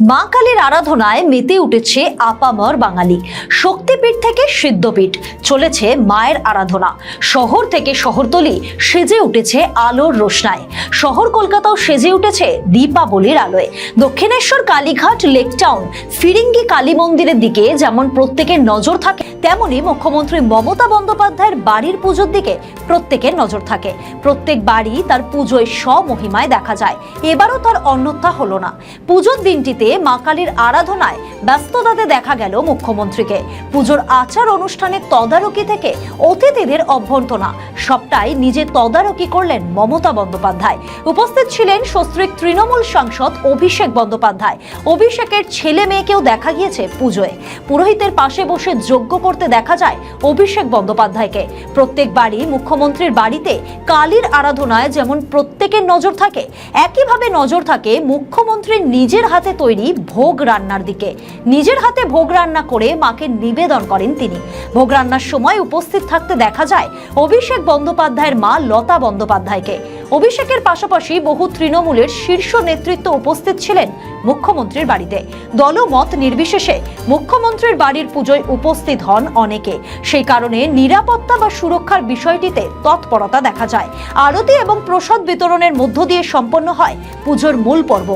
মা কালীর আরাধনায় মেতে উঠেছে আপামর বাঙালি। শক্তিপীঠ থেকে সিদ্ধপীঠ চলেছে মায়ের আরাধনা। শহর থেকে শহরতলি সেজে উঠেছে আলোর রোশনায়। শহর কলকাতাও সেজে উঠেছে দীপাবলির আলোয়। দক্ষিণেশ্বর, কালীঘাট লেকটাউন ফিরিঙ্গি, কালী মন্দিরের দিকে যেমন প্রত্যেকের নজর থাকে, তেমনি মুখ্যমন্ত্রী মমতা বন্দ্যোপাধ্যায়ের বাড়ির পুজোর দিকে প্রত্যেকের নজর থাকে। প্রত্যেক বাড়ি তার পুজোয় স্বমহিমায় দেখা যায়। এবারও তার অন্যথা হলো না। পুজোর দিনটিতে মা কালীর আরাধনায় ব্যস্ততাতে দেখা গেল মুখ্যমন্ত্রীকে। পুজোর আচার অনুষ্ঠানের তদারকি থেকে অতিথিদের অভ্যর্থনা। সবটাই নিজে তদারকি করলেন মমতা বন্দ্যোপাধ্যায়। উপস্থিত ছিলেন সস্ত্রীক তৃণমূল সাংসদ অভিষেক বন্দ্যোপাধ্যায়। অভিষেকের ছেলে মেয়েকেও দেখা গিয়েছে পুজোয়। পুরোহিতের পাশে বসে যজ্ঞ করতে দেখা যায় অভিষেক বন্দ্যোপাধ্যায়কে। প্রত্যেক বাড়ি মুখ্যমন্ত্রীর বাড়িতে কালীর আরাধনায় যেমন প্রত্যেকের নজর থাকে, একইভাবে নজর থাকে মুখ্যমন্ত্রীর নিজের হাতে তৈরি ভোগ রান্নার দিকে। নিজের হাতে ভোগ রান্না করে মাকে নিবেদন করেন তিনি। ভোগ রান্নার সময় উপস্থিত থাকতে দেখা যায় অভিষেক বন্দ্যোপাধ্যায়ের মা লতা বন্দ্যোপাধ্যায়কে। অভিষেকের পাশাপাশি বহু তৃণমূলের শীর্ষ নেতৃত্ব উপস্থিত ছিলেন মুখ্যমন্ত্রীর বাড়িতে। দলমত নির্বিশেষে মুখ্যমন্ত্রীর বাড়ির পুজোয় উপস্থিত হন অনেকে। সেই কারণে নিরাপত্তা বা সুরক্ষার বিষয়টিতে তৎপরতা দেখা যায়। আরতি এবং প্রসাদ বিতরণের মধ্য দিয়ে সম্পন্ন হয় পুজোর মূল পর্ব।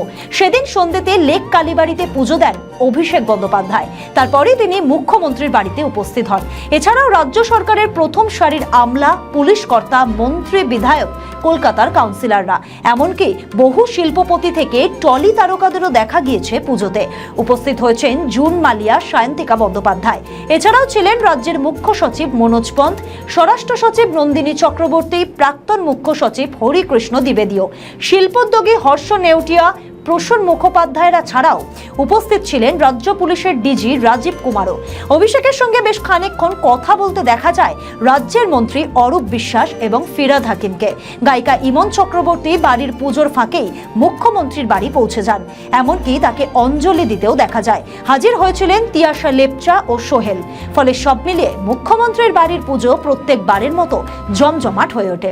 সেদিন সন্ধ্যেতে লেক কালীবাড়িতে পুজো দেন অভিষেক বন্দ্যোপাধ্যায়। তারপরে তিনি মুখ্যমন্ত্রীর বাড়িতে উপস্থিত হন। এছাড়াও রাজ্য সরকারের প্রথম সারির আমলা পুলিশ কর্তা মন্ত্রী, বিধায়ক, কলকাতার কাউন্সিলররা। এমনকি বহু শিল্পপতি থেকে টলি তারকাদেরও দেখা গিয়েছে পুজোতে। উপস্থিত হয়েছেন জুন মালিয়া, সায়ন্তিকা বন্দ্যোপাধ্যায়। এছাড়াও ছিলেন রাজ্যের মুখ্য সচিব মনোজ পন্থ, স্বরাষ্ট্র সচিব নন্দিনী চক্রবর্তী, প্রাক্তন মুখ্য সচিব হরিকৃষ্ণ দ্বিবেদীয় শিল্পোদ্যোগী হর্ষ নেউটিয়া প্রসূন মুখোপাধ্যায়রা ছাড়াও উপস্থিত ছিলেন রাজ্য পুলিশের ডিজি রাজীব কুমারও। অভিষেকের সঙ্গে বেশ খানিকক্ষণ কথা বলতে দেখা যায় রাজ্যের মন্ত্রী অরূপ বিশ্বাস এবং ফিরাদ হাকিমকে। গায়িকা ইমন চক্রবর্তী বাড়ির পুজোর ফাঁকেই মুখ্যমন্ত্রীর বাড়ি পৌঁছে যান। এমনকি তাকে অঞ্জলি দিতেও দেখা যায়। হাজির হয়েছিলেন তিয়াশা লেপচা ও সোহেল। ফলে সব মিলিয়ে মুখ্যমন্ত্রীর বাড়ির পুজো প্রত্যেকবারের মতো জমজমাট হয়ে ওঠে।